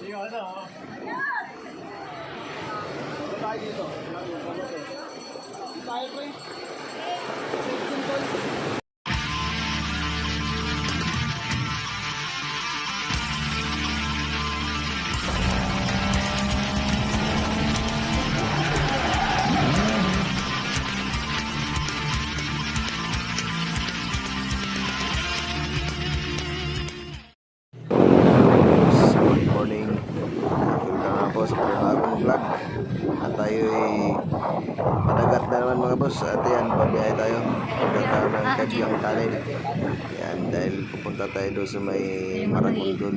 你玩的哈？我带一组，两组，三组，带一堆。哎，真真。Vlog. At tayo ay padagat na naman mga boss. At yan, babiyahe tayo. Pagkata ng kagyang kanin. Yan, dahil pupunta tayo doon sa may yung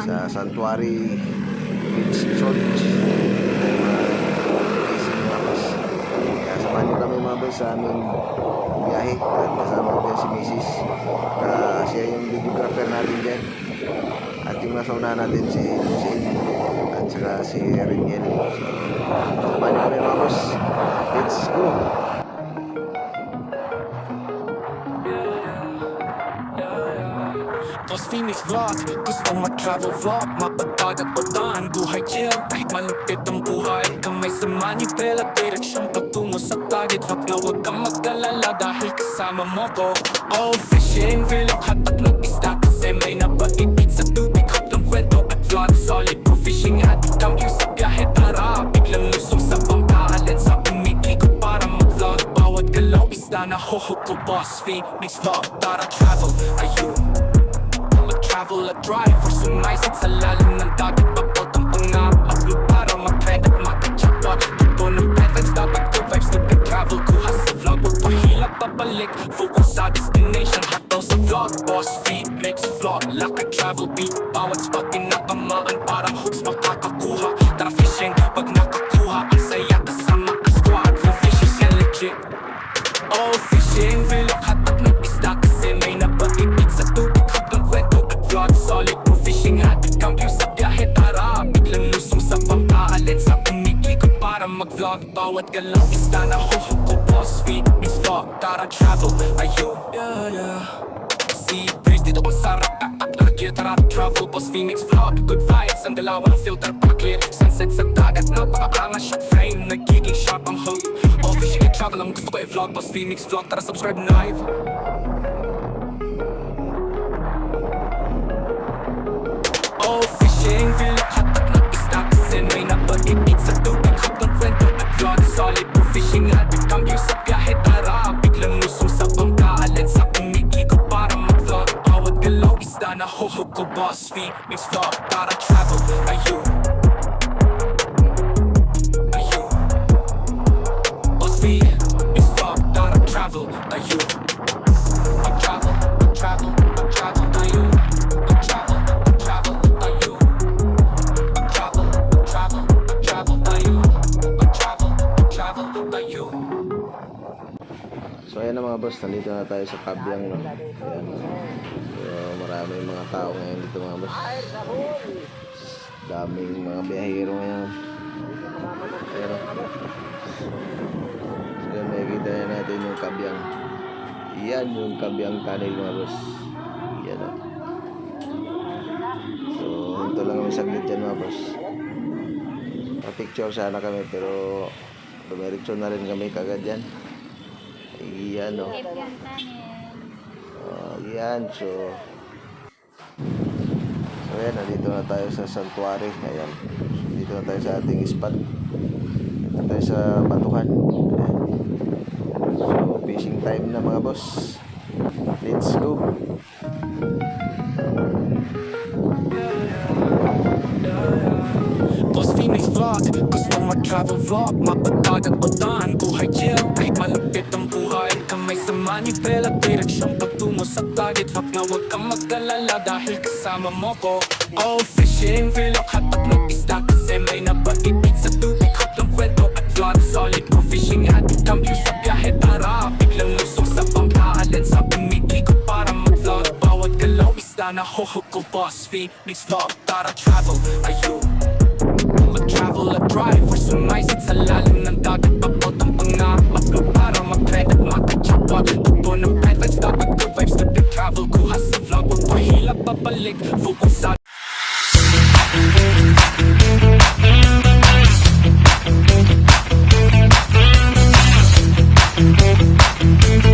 Sa Sanctuary Beach Church. Kaya samahan kami mga boss sa aming biyahe. At kasama ko si Mrs. Uh, siya yung videographer natin dyan. At yung nasa una natin si at saka si Riniel. So, samahan niyo kami mga boss. Let's go! Boss Phoenix Vlog. Gusto mag-travel vlog? Mapagdagat o daan Buhay chill. Kahit malupit ang buhay. Kamay sa manipela Direksyon patungo sa target Wag na huwag kang mag-alala Dahil kasama mo ko. Oh fishing Vilok hatak ng isda Kasi may napaipit galaw isda na hohok ko Boss Phoenix Vlog Tara travel. Ayun Mag-travel at drive For sumaysad sa lalim ng dagat Papot ang pangarap Upload para mag-trend at makachapa Tuto ng peasants Dapat good vibes Nag travel Kuha sa vlog Huwag pahilap pabalik Focus sa destination Hataw sa vlog Boss Mix vlog Lakad travel beat mag-vlog Bawat galaw isda na huhok ko Boss feed, mix vlog Tara travel, ayun Yeah, yeah. Sea breeze, dito ang sarap At lagi tara travel. Boss Phoenix vlog Good vibes, ang dalawang filter pa clear. Sunset sa dagat, napakaangas shot frame Nagiging sharp ang hook. And travel, ang gusto ko i-vlog Boss Phoenix vlog, tara subscribe live mix vlog Tara travel, ayun Ayun So ayan na mga boss, nandito na tayo sa Kabyang. No? Ayan. So marami mga tao ngayon dito mga boss. Daming mga biyahero ngayon. Ayan o. So yan, makikita na natin yung Kabyang. Yan yung Kabyang tunnel mga boss. Yan o. So hinto lang kami saglit dyan mga boss. Pa-picture sana kami pero dumiretso na rin kami kagad yan. Ayan o. Oh, yan. So, so ayan, nandito na tayo sa sanctuary. Ayan. Dito na tayo sa ating spot. Dito tayo sa batuhan. Ayan. So, fishing time na mga boss. Let's go. Boss Phoenix Vlog Gusto mag-travel vlog Mapagdagat o daan Buhay chill Kahit malupit ang buhay Kamay sa manipela Direksyon patungo sa target. Wag na huwag kang mag-alala Dahil kasama mo ko. Oh fishing Vilok hatak ng isda. Kasi may napaipit sa tubig Hap ng kwento at vlog Solid. Pro fishing kang view sa biyahe Tara. Biglang lusong sa pangkaalan Sa umikikot para mag-vlog. Bawat galaw isda na hohok ko Boss. Phoenix Vlog Tara travel. Ayun Mag-travel at drive For sumaysad sa lalim ng dagat babalik Focus sa Thank